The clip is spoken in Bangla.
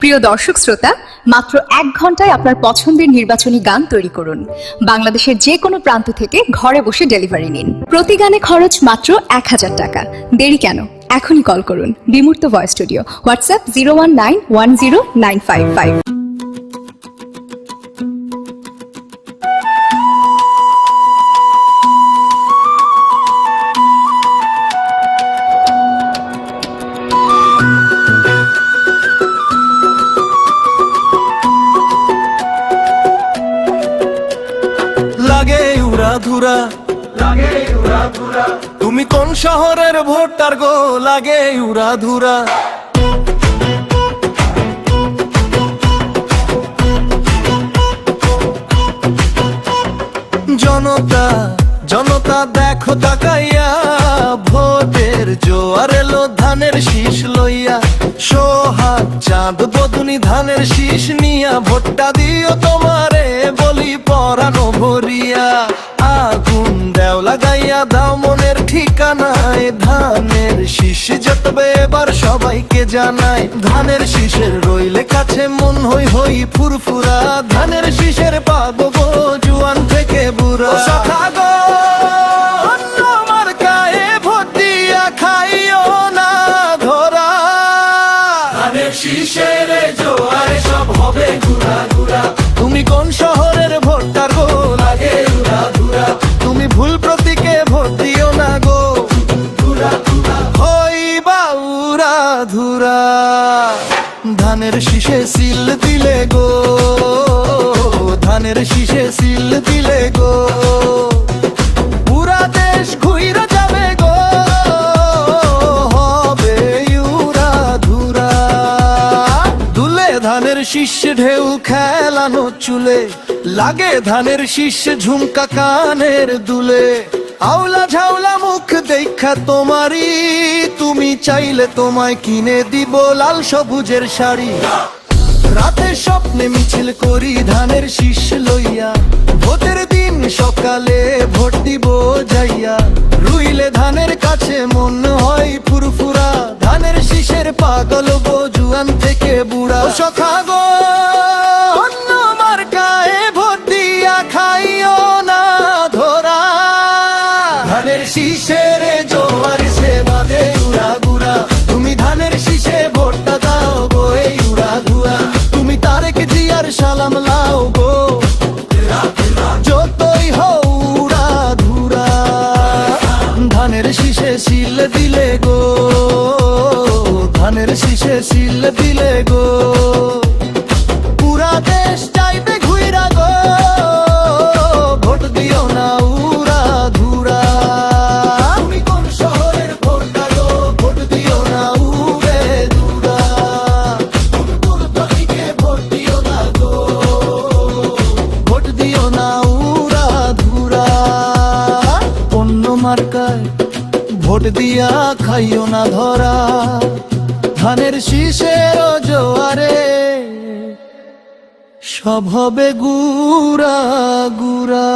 প্রিয় দর্শক শ্রোতা, মাত্র এক ঘন্টায় আপনার পছন্দের নির্বাচনী গান তৈরি করুন। বাংলাদেশের যে কোনো প্রান্ত থেকে ঘরে বসে ডেলিভারি নিন। প্রতি গানে খরচ মাত্র এক হাজার টাকা। দেরি কেন? এখনই কল করুন। Bimurto voice studio. WhatsApp zero one nine one zero nine five five. ধুরা লাগে উড়া ধুরা। তুমি কোন শহরের ভোটার গো? লাগে উড়া ধুরা। জনতা জনতা দেখো তাকাইয়া ভোটের জোয়ার এলো ধানের শীষ লইয়া। সোহাগ চাঁদ বদুনি ধানের শীষ নিয়া ভোটটা দিও তোমারে লাগাইয়া দাও মনের ঠিকানায়। ধানের শীষ যতবে এবার সবাইকে জানায় ধানের শীষের রইলে কাছে মন হই হই ফুরফুরা। ধানের শীষের পাবো গো জুয়ান থেকে বুড়া। সখা গো দিয়া শীষের জোয়ারে সব হবে ঘুরা ঘুরা ধুরা ধানের শীষে সিল দিলে গো, ধানের শীষে সিল দিলে গো। পুরা দেশ ঘুইরা যাবে গো, হবে ইউরা ধুরা দুলে ধানের শীষ ঢেউ খেলানো চুলে, লাগে ধানের শীষ ঝুমকা কানের দুলে। আউলা ঝাউলা মুখ দেখা তোমারই। তুমি চাইলে তোমায় কিনে দিব লাল সবুজের শাড়ি। রাতে স্বপ্নে মিছিল করি ধানের শীষ লইয়া। ভোটের দিন সকালে ভোট দিব যাইয়া। রুইলে ধানের কাছে মন হয় ফুরফুরা। ধানের শীষের পাগল গো জুয়ান থেকে বুড়া। সখা গো শীষের জোয়ার সে বাদে উড়া গুড়া। তুমি ধানের শীষে ভোটটা দাও গো এই উড়া ধুয়া। তুমি তারেক জিয়ার সালাম লাও গো। যতই হও উড়া ধুরা। ধানের শীষে শিল দিলে গো। ধানের শীষে শিল দিলে গো। ভোট দিয়া খাইও না ধরা। ধানের শীষের জোয়ারে সব হবে গুড়া গুড়া।